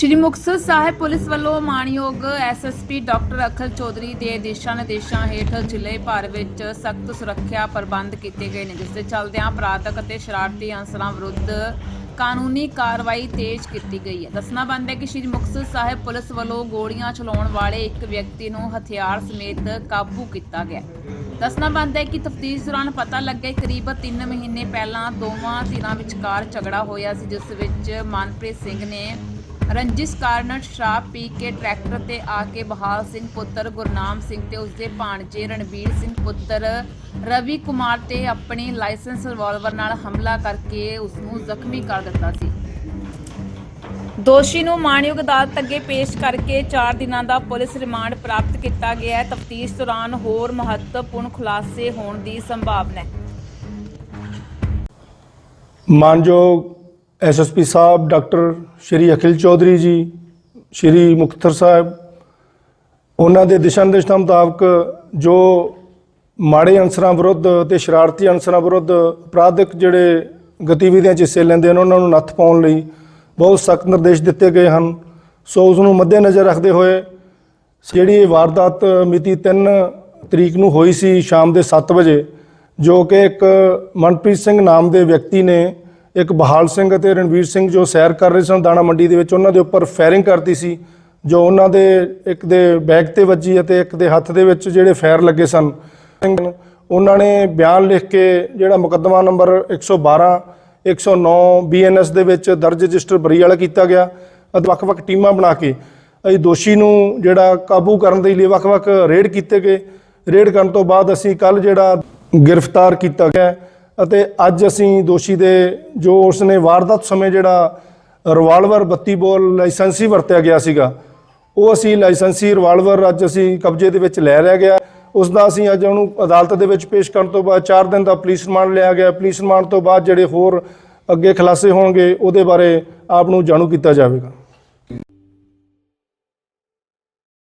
ਸ਼੍ਰੀ Muktsar Sahib police ਵੱਲੋਂ ਮਾਣਯੋਗ SSP doctor Akhil Chaudhary ਦੇ ਦਿਸ਼ਾ ਨਿਰਦੇਸ਼ਾਂ ਹੇਠ ਜ਼ਿਲ੍ਹੇ ਭਰ ਵਿੱਚ ਸਖਤ ਸੁਰੱਖਿਆ ਪ੍ਰਬੰਧ ਕੀਤੇ ਗਏ ਨੇ, ਜਿਸ ਦੇ ਚੱਲਦਿਆਂ ਅਪਰਾਧਕ ਅਤੇ ਸ਼ਰਾਰਤੀ ਅਨਸਰਾਂ ਵਿਰੁੱਧ ਕਾਨੂੰਨੀ ਕਾਰਵਾਈ ਤੇਜ਼ ਕੀਤੀ ਗਈ ਹੈ। ਦੱਸਣਾ ਬੰਦ ਹੈ ਕਿ ਸ਼੍ਰੀ ਮੁਕਤਸਰ ਸਾਹਿਬ ਪੁਲਿਸ ਵੱਲੋਂ ਗੋਲੀਆਂ ਚਲਾਉਣ ਵਾਲੇ ਇੱਕ ਵਿਅਕਤੀ ਨੂੰ ਹਥਿਆਰ ਸਮੇਤ ਕਾਬੂ ਕੀਤਾ ਗਿਆ ਦੱਸਣਾ ਬੰਦ ਹੈ ਕਿ ਤਫਤੀਸ਼ ਦੌਰਾਨ ਪਤਾ ਲੱਗਿਆ ਕਰੀਬ 3 ਮਹੀਨੇ ਪਹਿਲਾਂ ਦੋਵਾਂ ਧਿਰਾਂ ਵਿਚਕਾਰ ਝਗੜਾ ਹੋਇਆ ਸੀ, ਜਿਸ ਵਿੱਚ ਮਨਪ੍ਰੀਤ ਸਿੰਘ ਨੇ ਰੰਜਿਸ਼ ਕਾਰਨ ਸ਼ਰਾਬ ਪੀ ਕੇ ਟਰੈਕਟਰ ਤੇ ਆ ਕੇ ਬਹਾਲ ਸਿੰਘ ਪੁੱਤਰ ਗੁਰਨਾਮ ਸਿੰਘ ਤੇ ਉਸਦੇ ਭਾਣਜੇ ਰਣਬੀਰ ਸਿੰਘ ਪੁੱਤਰ ਰਵੀ ਕੁਮਾਰ ਤੇ ਆਪਣੀ ਲਾਇਸੈਂਸ ਰਿਵਾਲਵਰ ਨਾਲ ਹਮਲਾ ਕਰਕੇ ਉਸ ਨੂੰ ਜ਼ਖਮੀ ਕਰ ਦਿੱਤਾ ਸੀ। ਦੋਸ਼ੀ ਨੂੰ ਮਾਣਯੋਗ ਅਦਾਲਤ ਅੱਗੇ ਪੇਸ਼ ਕਰਕੇ 4 ਦਿਨਾਂ ਦਾ ਪੁਲਿਸ ਰਿਮਾਂਡ ਪ੍ਰਾਪਤ ਕੀਤਾ ਗਿਆ ਹੈ। ਤਫਤੀਸ਼ ਦੌਰਾਨ ਹੋਰ ਮਹੱਤਵਪੂਰਨ ਖੁਲਾਸੇ ਹੋਣ ਦੀ ਸੰਭਾਵਨਾ ਹੈ। ਮਾਨਯੋਗ ਐਸਐਸਪੀ ਸਾਹਿਬ, ਡਾਕਟਰ ਸ਼੍ਰੀ ਅਖਿਲ ਚੌਧਰੀ ਜੀ, ਸ਼੍ਰੀ ਮੁਖਤਸਰ ਸਾਹਿਬ, ਉਹਨਾਂ ਦੇ ਦਿਸ਼ਾ ਨਿਰਦੇਸ਼ਾਂ ਮੁਤਾਬਕ ਜੋ ਮਾੜੇ ਅਨਸਰਾਂ ਵਿਰੁੱਧ ਤੇ ਸ਼ਰਾਰਤੀ ਅਨਸਰਾਂ ਵਿਰੁੱਧ ਅਪਰਾਧਿਕ ਜਿਹੜੇ ਗਤੀਵਿਧੀਆਂ 'ਚ ਹਿੱਸੇ ਲੈਂਦੇ ਹਨ, ਉਹਨਾਂ ਨੂੰ ਨੱਥ ਪਾਉਣ ਲਈ ਬਹੁਤ ਸਖਤ ਨਿਰਦੇਸ਼ ਦਿੱਤੇ ਗਏ ਹਨ। ਸੋ ਉਸ ਨੂੰ ਮੱਦੇਨਜ਼ਰ ਰੱਖਦੇ ਹੋਏ ਜਿਹੜੀ ਇਹ ਵਾਰਦਾਤ ਮਿਤੀ 3 ਤਰੀਕ ਨੂੰ ਹੋਈ ਸੀ ਸ਼ਾਮ ਦੇ 7 ਵਜੇ, ਜੋ ਕਿ ਇੱਕ ਮਨਪ੍ਰੀਤ ਸਿੰਘ ਨਾਮ ਦੇ ਵਿਅਕਤੀ ਨੇ ਇੱਕ ਬਹਾਲ ਸਿੰਘ ਅਤੇ ਰਣਵੀਰ ਸਿੰਘ ਜੋ ਸੈਰ ਕਰ ਰਹੇ ਸਨ ਦਾਣਾ ਮੰਡੀ ਦੇ ਵਿੱਚ, ਉਹਨਾਂ ਦੇ ਉੱਪਰ ਫਾਇਰਿੰਗ ਕਰਤੀ ਸੀ, ਜੋ ਉਹਨਾਂ ਦੇ ਇੱਕ ਦੇ ਬੈਗ ਤੇ ਵੱਜੀ ਅਤੇ ਇੱਕ ਦੇ ਹੱਥ ਦੇ ਵਿੱਚ ਜਿਹੜੇ ਫਾਇਰ ਲੱਗੇ ਸਨ। ਉਹਨਾਂ ਨੇ ਬਿਆਨ ਲਿਖ ਕੇ ਜਿਹੜਾ ਮੁਕੱਦਮਾ ਨੰਬਰ 112 109 ਬੀਐਨਐਸ ਦੇ ਵਿੱਚ ਦਰਜ ਰਜਿਸਟਰ ਬਰੀ ਵਾਲਾ ਕੀਤਾ ਗਿਆ, ਅਤੇ ਵੱਖ-ਵੱਖ ਟੀਮਾਂ ਬਣਾ ਕੇ ਅਸੀਂ ਦੋਸ਼ੀ ਨੂੰ ਜਿਹੜਾ ਕਾਬੂ ਕਰਨ ਦੇ ਲਈ ਵੱਖ-ਵੱਖ ਰੇਡ ਕੀਤੇ ਗਏ। ਰੇਡ ਕਰਨ ਤੋਂ ਬਾਅਦ ਅਸੀਂ ਕੱਲ ਜਿਹੜਾ ਗ੍ਰਿਫਤਾਰ ਕੀਤਾ ਗਿਆ। ਅਤੇ ਅੱਜ ਅਸੀਂ ਦੋਸ਼ੀ ਦੇ ਜੋ ਉਸਨੇ ਵਾਰਦਾਤ ਸਮੇਂ ਜਿਹੜਾ ਰਿਵਾਲਵਰ 32 ਬੋਲ, ਲਾਇਸੈਂਸੀ ਵਰਤਿਆ ਗਿਆ ਸੀਗਾ, ਉਹ ਅਸੀਂ ਲਾਇਸੈਂਸੀ ਰਿਵਾਲਵਰ ਅੱਜ ਅਸੀਂ ਕਬਜ਼ੇ ਦੇ ਵਿੱਚ ਲੈ ਲਿਆ ਗਿਆ। ਉਸ ਦਾ ਅਸੀਂ ਅੱਜ ਉਹਨੂੰ ਅਦਾਲਤ ਦੇ ਵਿੱਚ ਪੇਸ਼ ਕਰਨ ਤੋਂ ਬਾਅਦ 4 ਦਿਨ ਦਾ ਪੁਲਿਸ ਰਿਮਾਂਡ ਲਿਆ ਗਿਆ। ਪੁਲਿਸ ਰਿਮਾਂਡ ਤੋਂ ਬਾਅਦ ਜਿਹੜੇ ਹੋਰ ਅੱਗੇ ਖੁਲਾਸੇ ਹੋਣਗੇ, ਉਹਦੇ ਬਾਰੇ ਆਪ ਨੂੰ ਜਾਣੂ ਕੀਤਾ ਜਾਵੇਗਾ।